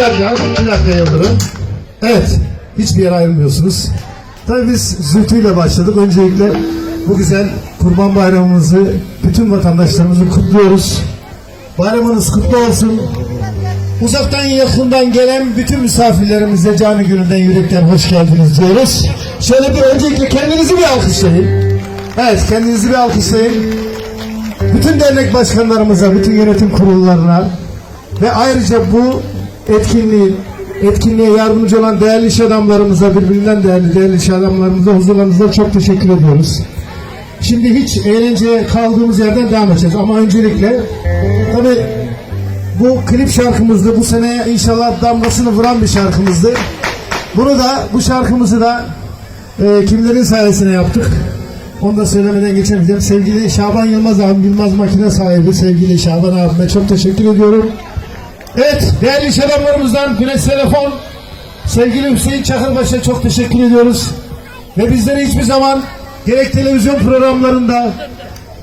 dakika, bir dakika Yıldırım. Evet, hiçbir yere ayrılmıyorsunuz. Tabii biz Zülfü ile başladık. Öncelikle bu güzel Kurban Bayramımızı bütün vatandaşlarımızı kutluyoruz. Bayramınız kutlu olsun. Uzaktan yakından gelen bütün misafirlerimize canı gönülden yürekten hoş geldiniz diyoruz. Şöyle bir öncelikle kendinizi bir alkışlayın. Evet kendinizi bir alkışlayın. Bütün dernek başkanlarımıza, bütün yönetim kurullarına ve ayrıca bu etkinliğin etkinliğe yardımcı olan değerli iş adamlarımıza, birbirinden değerli değerli iş adamlarımıza, huzurlarınıza çok teşekkür ediyoruz. Şimdi hiç eğlenceye kaldığımız yerden devam edeceğiz ama öncelikle tabii bu klip şarkımızdı. Bu sene inşallah damgasını vuran bir şarkımızdı. Bunu da bu şarkımızı da e, kimlerin sayesinde yaptık? Onu da söylemeden geçemeyeceğim. Sevgili Şaban Yılmaz abim, Yılmaz Makine sahibi sevgili Şaban abime çok teşekkür ediyorum. Evet, değerli iş adamlarımızdan Güneş Telefon, sevgili Hüseyin Çakırbaş'a çok teşekkür ediyoruz. Ve bizleri hiçbir zaman gerek televizyon programlarında,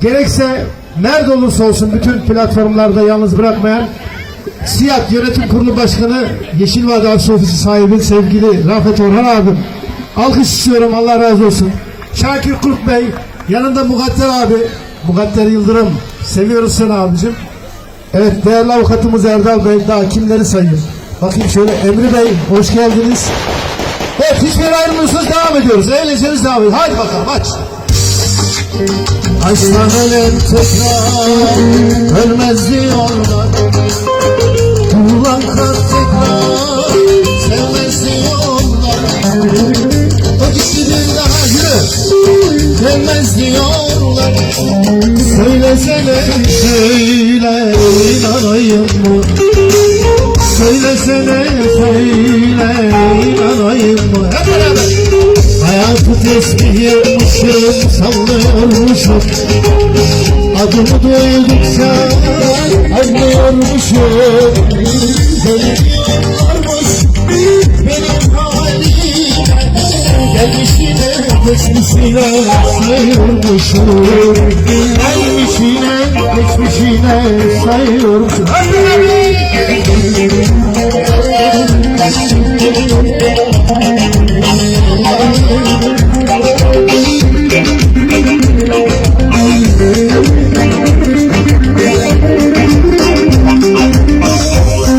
gerekse nerede olursa olsun bütün platformlarda yalnız bırakmayan Siyah Yönetim Kurulu Başkanı Yeşil Vadi Arsa Ofisi sahibi sevgili Rafet Orhan abim. Alkış istiyorum Allah razı olsun. Şakir Kurt Bey yanında Mukadder abi. Mukadder Yıldırım. Seviyoruz seni abicim. Evet değerli avukatımız Erdal Bey daha kimleri sayayım. Bakayım şöyle Emri Bey hoş geldiniz. Evet hiçbir ayrılmıyorsunuz devam ediyoruz. Eğlenceniz devam ediyor. Haydi bakalım aç. Aşktan ölen tekrar ölmez diyorlar. Vurulan kalp tekrar sevmez diyorlar. O kişinin daha yürü gelmez diyorlar. Söylesene söyle inanayım mı? Söylesene söyle inanayım mı? Hayatı tesbih yapmışım, sallıyormuşum Adımı duydukça anlıyormuşum Söylüyorlarmış benim halime Gelmiş geçmişine sayıyormuşum. Gelmiş yine geçmişine sayıyormuşum